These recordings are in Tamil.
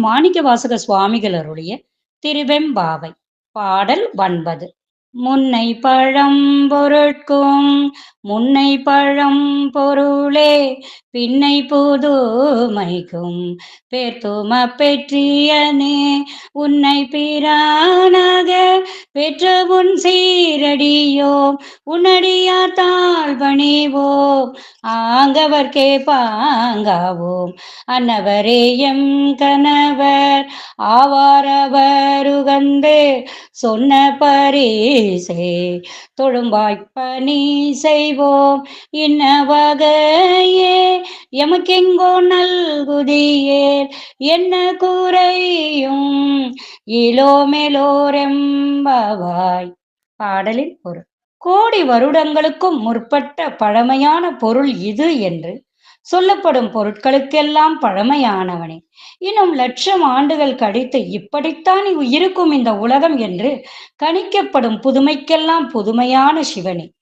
மாணிக்க வாசக சுவாமிகள் அருளிய திருவெம்பாவை. பாடல் ஒன்பது. முன்னை பழம் பொருட்கும் முன்னை பழம் பொருளே பின்னை புதுமைக்கும் பேர்த்தும பெற்றியனே உன்னை பிரானக பெற்ற உன் சீரடியோம். உன்னடியார் தாழ் பணிவோம் ஆங்கவர்க்கே பாங்காவோம் அன்னவரே எம் கணவர் ஆவாரவருகந்து சொன்ன பரிசே தொழும்பாய்ப்பணி செய்வோம். இன்ன வகையே எமக்கெங்கோ நல்குதியேல். என்ன குறையும் இளோமெலோரெம்பவாய் பாடலின் பொருள். கோடி வருடங்களுக்கும் முற்பட்ட பழமையான பொருள் இது என்று சொல்லப்படும் பொருட்களுக்கெல்லாம் பழமையானவனே. இன்னும் லட்சம் ஆண்டுகள் கழித்து இப்படித்தான் இருக்கும் இந்த உலகம் என்று கணிக்கப்படும் புதுமைக்கெல்லாம் புதுமையான சிவனே.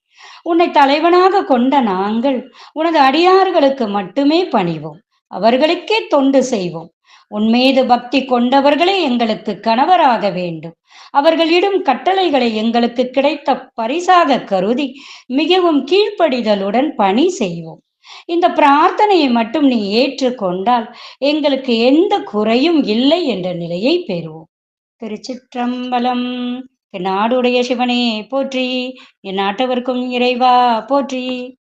உன்னை தலைவனாக கொண்ட நாங்கள் உனது அடியார்களுக்கு மட்டுமே பணிவோம். அவர்களுக்கே தொண்டு செய்வோம். உன்மீது பக்தி கொண்டவர்களே எங்களுக்கு கணவராக வேண்டும். அவர்களிடம் கட்டளைகளை எங்களுக்கு கிடைத்த பரிசாக கருதி மிகவும் கீழ்ப்படிதலுடன் பணி செய்வோம். இந்த பிரார்த்தனையை மட்டும் நீ ஏற்றுக்கொண்டால் எங்களுக்கு எந்த குறையும் இல்லை என்ற நிலையை பெறுவோம். திருச்சிற்றம்பலம். நாடுடைய சிவனே போற்றி. என் நாட்டவர்க்கும் இறைவா போற்றி.